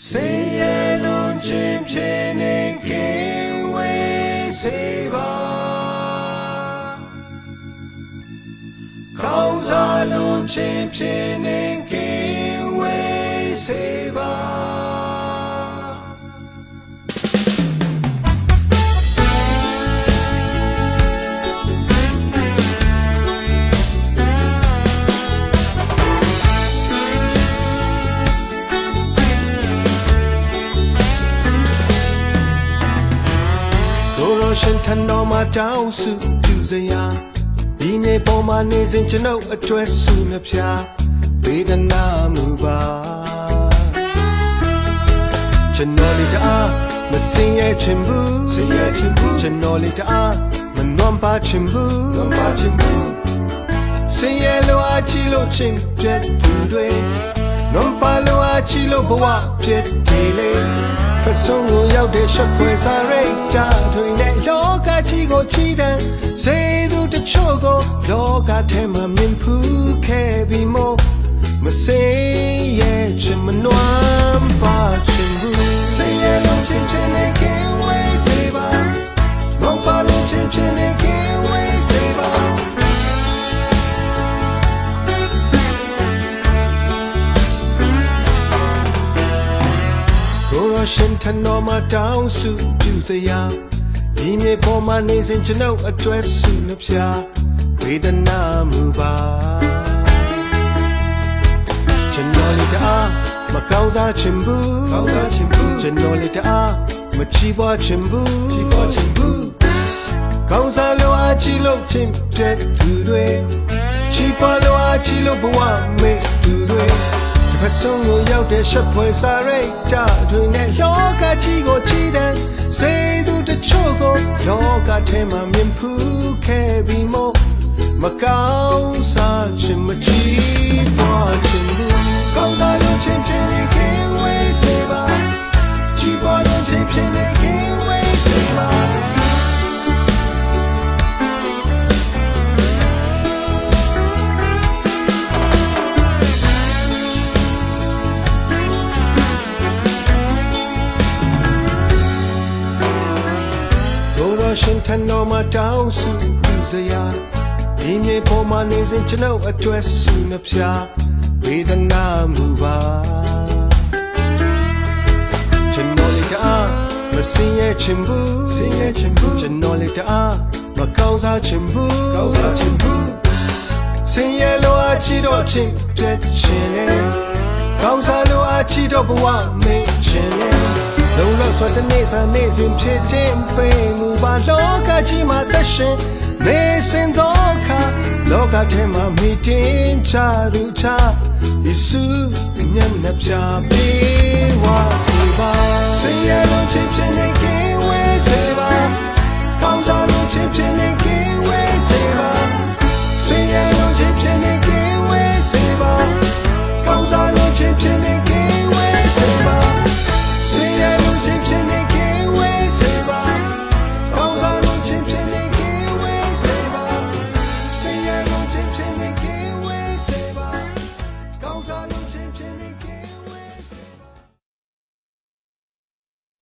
စေရလုံးချင်းဖြစ်နေခင် ကောင်းစားလုံးချင်းဖြစ်နေခင်ဝေးစေပါကိုရောရှင်ထန်တော်မှာတောင်းစုပြုစရာဒီနေ့ပေါ်မှာနေစဉ်ကျွန်ုပ်အကျွဲစုနှဖျားဝေဒနာမှုပါကျွန်တော်လေးတအားမစင်ရဲ့ချင်ဘူးစင်ရဲ့ချင်ဘူးကျွန်တော်လေးတအားမနှွမ်းပါချင်ဘူးနှွမ်းပါချင်ဘူးစင်ရဲ့လိုအားချီလို့ချင်းပြတ်သူတွေနှွမ်းပါလိုအားချီလို့ဘဝပြတ်တယ်လေ ဖဆုံးကိုရောက်တဲ့ရှက်ဖွယ်စာရိတ်တာတွေနဲ့လောကကြီးကိုချီးတဲ့စေသူတချို့ကိုလောကထဲမှာမြင်ဖူး ထန်တော်မှာတောင်းစုပြုစရာဒီမြေပေါ်မှာနေစဉ်ကျွန်ုပ်အတွဲစုနှဖျားဝေဒနာမှုပါကျွန်တော်လေးတအားမကောင်းစားချင်ဘူးကောင်းစားချင်ဘူးကျွန်တော်လေးတအားမချီးပွားချင်ဘူးချီးပွားချင်ဘူးကောင်းစားလို့အချီလို့ချင်းပြတ်သူတွေချီးပွားလို့အချီလို့ဘဝမေ့သူတွေ ဖဆုံးကိုရောက်တဲ့ရှက်ဖွယ်စာရိတ်တာတွေနဲ့လောကကြီးကိုချီးတဲ့စေသူတချို့ကိုလောကထဲမှာမြင်ဖူးခဲ့ပြီးမို့မကောင်းစား ကိုရောရှင်ထန်တော်မှာတောင်းစုပြုစရာဒီမြေပေါ်မှာနေစဉ်ကျွန်ုပ်အတွဲစုနှဖျားဝေဒနာမှုပါကျွန်တော်လေးတအားမစင်ရဲ့ချင်ဘူးစင်ရဲ့ချင်ဘူးကျွန်တော်လေးတအားမကောင်းစားချင်ဘူးကောင်းစားချင်ဘူးစင်ရဲ့လိုအပ်ချီတော့ချင်ပြတ်ချင်တယ်ကောင်းစားလိုအပ်ချီတော့ဘဝမေ့ချင်တယ်လုံလောက်စွာတနေ့စာနေ့စဉ်ဖြစ်တဲ့ပိမှုပါ လောကကြီးမှာသက်ရှင်နေစဉ်တော့ခါလောကထဲမှာမိတင်ချသူချယေရှုညံ့နှပြပေးဝါစီပါဆင်းရဲလုံးချင်းချင်းနဲ့